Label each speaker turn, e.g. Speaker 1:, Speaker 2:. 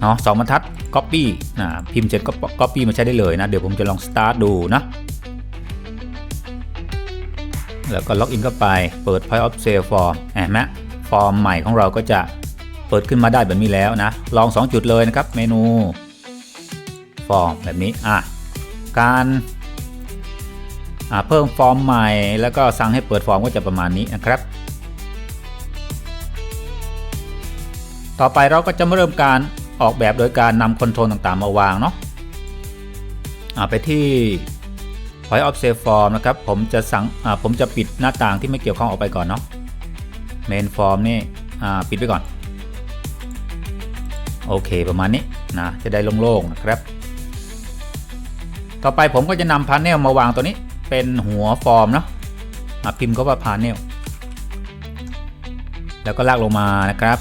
Speaker 1: เนาะสองบรรทัด Copy นะพิมพ์เสร็จก็ Copy มาใช้ได้เลยนะ เดี๋ยวผมจะลอง Start ดูนะ แล้วก็ล็อกอินเข้าไปเปิด Point of Sale Form เห็นไหมฟอร์มใหม่ของเราก็จะเปิดขึ้นมาได้แบบนี้แล้วนะ ลอง 2 จุดเลยนะครับเมนูฟอร์มแบบนี้อะการเพิ่มฟอร์มใหม่ แล้วก็สั่งให้เปิดฟอร์มก็จะประมาณนี้นะครับ ต่อไปเราก็จะมาเริ่มการ ออกแบบโดยการนำคอนโทรลต่างๆ มาวางเนาะไปที่ Point of Save Form นะครับ ผมจะสั่งผมจะปิดหน้าต่างที่ไม่เกี่ยวข้องออกไปก่อนเนาะ Main Form นี่ปิดไปก่อน โอเคประมาณนี้นะจะได้โล่งๆนะครับ ต่อไปผมก็จะนำพา n e l มาวางตัวนี้เป็นหัวฟอร์มเนาะะพิมพ์ก็ว่าพา n e l แล้วก็ลากลงมานะครับ